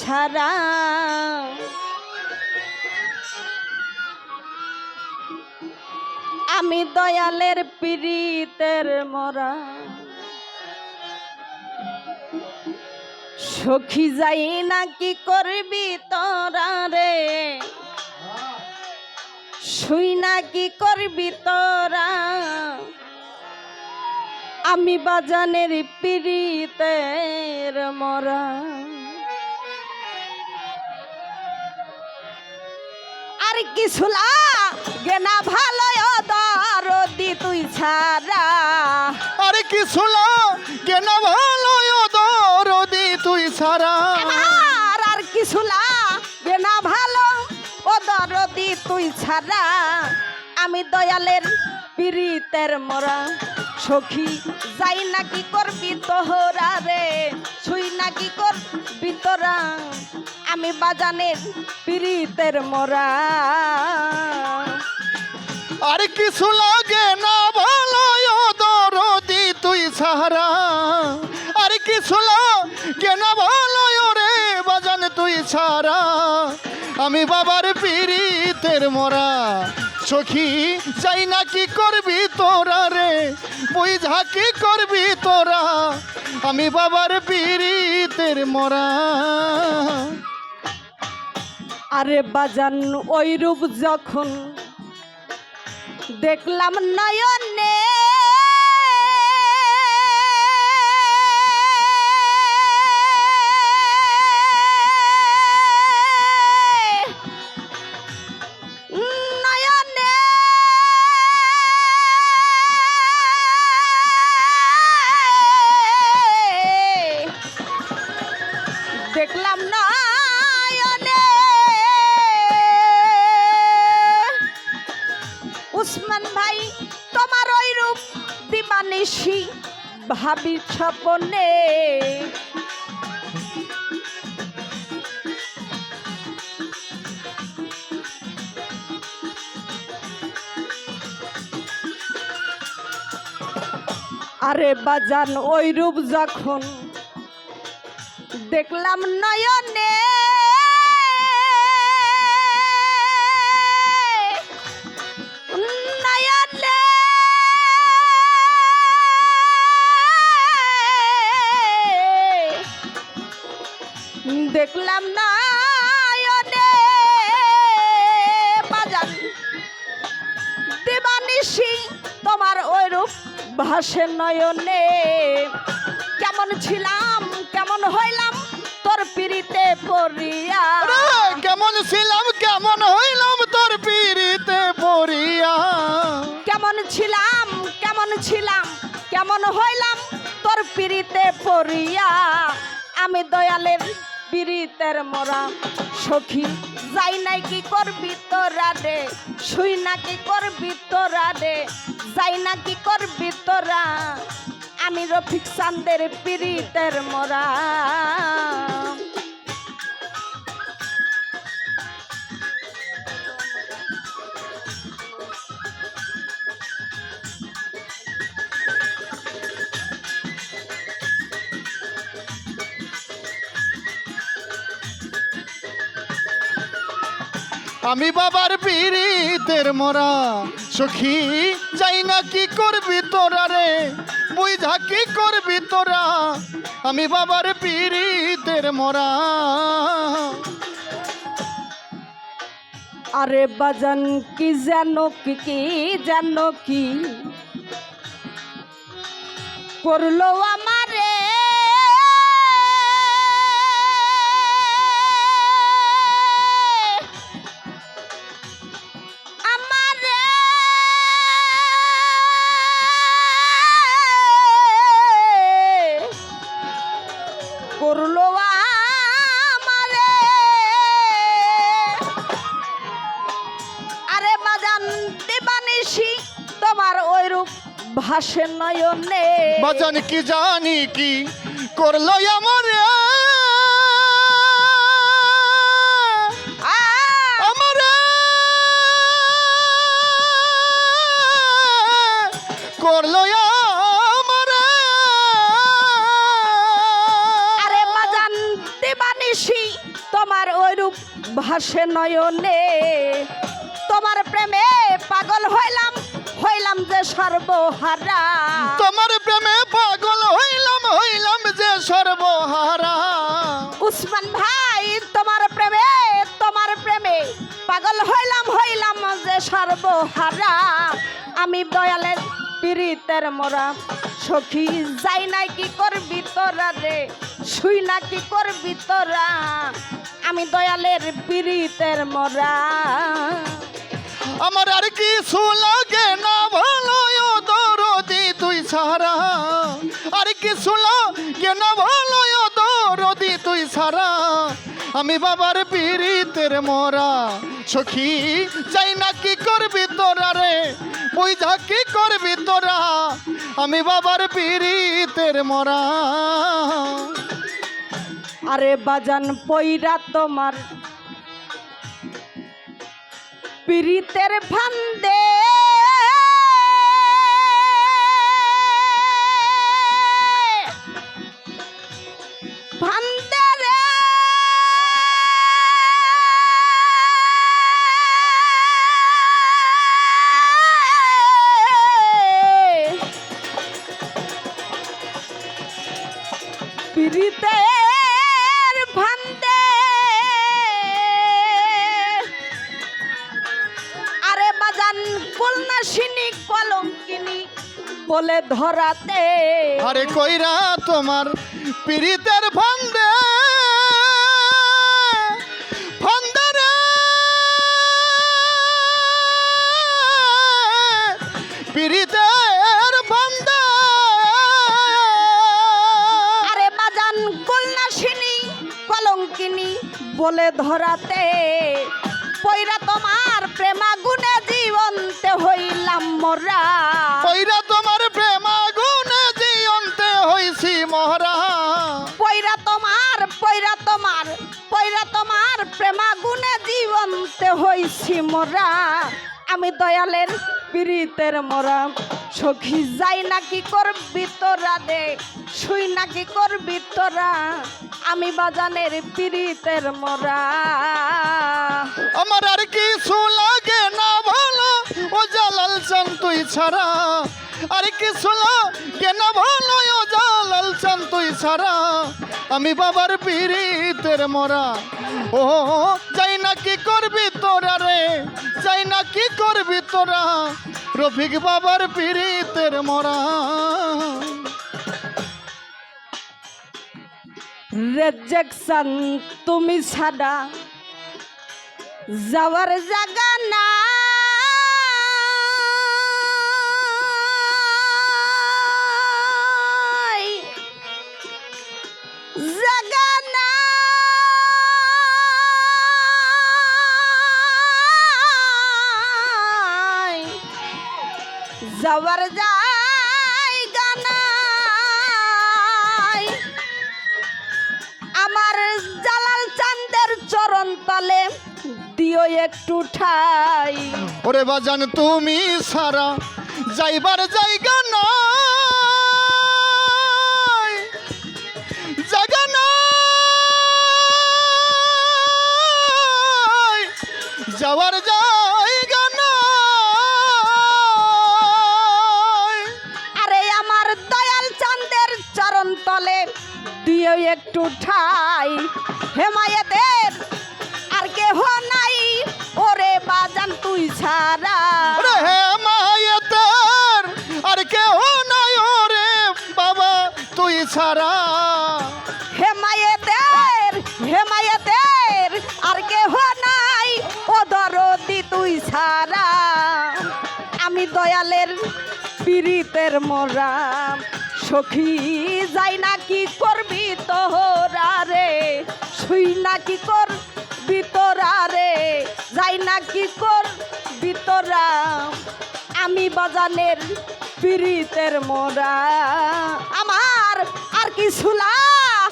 ছাড়া আমি দয়ালের পীড়িতের মরা। সখী যাই না কি করবি তোরা রে? শুই না কি করবি তোরা? আমি বাজানের পীড়িতের মরা। আর কি শুলা গেনা ভালো দরদি তুই ছাড়া। আরে কি শুলো কেন ভালো দরদি তুই সারা আর আর কি শুলা গেনা ভালো ও দরদি তুই ছাড়া। আমি দয়ালের পীড়িতের মরা। সখী, যাই নাকি করবি তোহরা রে? ছুই নাকি করবি তোরা? আমি বাজানের পীড়িতের মরা। আরে কি শুলো না ভালো দরদি তুই সারা আরে কি শুলো কেন ভালো রে বাজান তুই সারা। আমি বাবার পীড়িতের মরা। সখী চাই না কি করবি তোরা রে? বুঝা কি করবি তোরা? আমি বাবার পীড়িতের মরা। আরে বাজান ওই রূপ যখন দেখলাম নয়নে নয়নে দিবানিসি ভাবি ছপনে আরে বাজান ওই রূপ যখন দেখলাম নয়নে দেখলাম নয়নে বাজান। দেবানিসি তোমার ওই রূপ ভাসে নয়নে। কেমন ছিলাম কেমন হইলাম তোর পিড়িতে পড়িয়া। কেমন ছিলাম কেমন হইলাম তোর পিড়িতে পড়িয়া। কেমন ছিলাম কেমন ছিলাম কেমন হইলাম তোর পিড়িতে পড়িয়া। আমি দয়ালের পিড়িতের মরা সখী। যাই নাই কি করবি তোরা রে? শুই না কি করবি তোরা রে? যাই না কি করবি তোরা? আমি রফিক চান্দের পিরিতের মরা। আমি বাবার পিড়িতের মরা সখী, যাই না কি করবি তোরা রে? বুঝা কি করবি তোরা? আমি বাবার পিড়িতের মরা। আরে বাজান, কি যেন কি কি জানো কি? করল আমারে বাজান দিবানিসি তোমার ওই রূপ ভাসে নয়নে। বাজান কি জানি কি করল আমার? করল আমার? আরে বাজান দিবানিসি আমার ওইরূপ ভাসে নয়নে। তোমার প্রেমে পাগল হইলাম হইলাম যে সর্বহারা। তোমার প্রেমে পাগল হইলাম হইলাম যে সর্বহারা। উসমান ভাই তোমার প্রেমে তোমার প্রেমে পাগল হইলাম হইলাম যে সর্বহারা। আমি দয়ালের পীড়িতের মোরা সখী যাই না কি করবি তোরা রে? শুই না কি করবি তোরা? আমি দয়ালের পীড়িতের মোরা। আমার আর কিছু লাগে না ভালো দরদি তুই সারা আর কিছু লাগে না ভালো দরদি তুই সারা আমি বাবার পীড়িতের মরা সখী যাই না কি করবি তোরা রে? বুঝা কি করবি তোরা? আমি বাবার পীড়িতের মরা। আরে বাজান, পইরা তোমার পীড়িতের ফান্দে। পীড়িতের বলে ধরাতে। আরে কইরা তোমার পীড়িতের ফান্দে পীড়িতের আরে বাজান কলনাসিনী কলঙ্কিনী বলে ধরাতে। পয়রা তোমার প্রেমা গুণে জীবন্তে হইলাম মোরা। কইরা তোমার প্রেম আগুনে জিয়ন্তে হইছি মহরা পয়রা তোমার পয়রা তোমার পয়রা তোমার প্রেমা গুণে জীবন্তে হইছি মোরা। আমি দয়ালের পীড়িতের মোরা। সখী যাই নাকি করবি তোরা দে। শুই নাকি করবি তোরা? আমি বাজানের পীড়িতের মোরা। আমার আর কিছু লাগে না ভালো, ও জালাল চান তুই ছাড়া। আর কিছু লাগে না ভালো, ও জালাল চান তুই ছাড়া। আমি বাবার পীড়িতের মরা। ও, যাই না কি করবি তোরা রে? যাই না কি করবি তোরা? রফিক বাবার পীড়িতের মরা। রেজেকশন তুমি ছাড়া যাওয়ার জায়গা না যাওয়ার জায়গা আমার জালাল চাঁদের চরণ তালে দিও একটু ঠাই। ওরে বাজান, তুমি সারা যাইবার জায়গা নাই। যাওয়ার জায়গা একটু ঠাই। হেমায়েতের আর কেহ নাই। ওরে বাজান তুই ছাড়া। ওরে হে মায়েতের আর কেউ নাই ওরে বাবা তুই ছাড়া। হেমায়েতের হেমায়েতের আর কেহ নাই। ও দরদি তুই ছাড়া। আমি দয়ালের পীড়িতের মোরা। সখী, যাই না কি করবি তোরা রে? শুই না কি করবি তোরা রে? যাই না কি করবি তোরা? আমি বাজানের পীড়িতের মোরা আমার আর কিছু লাগ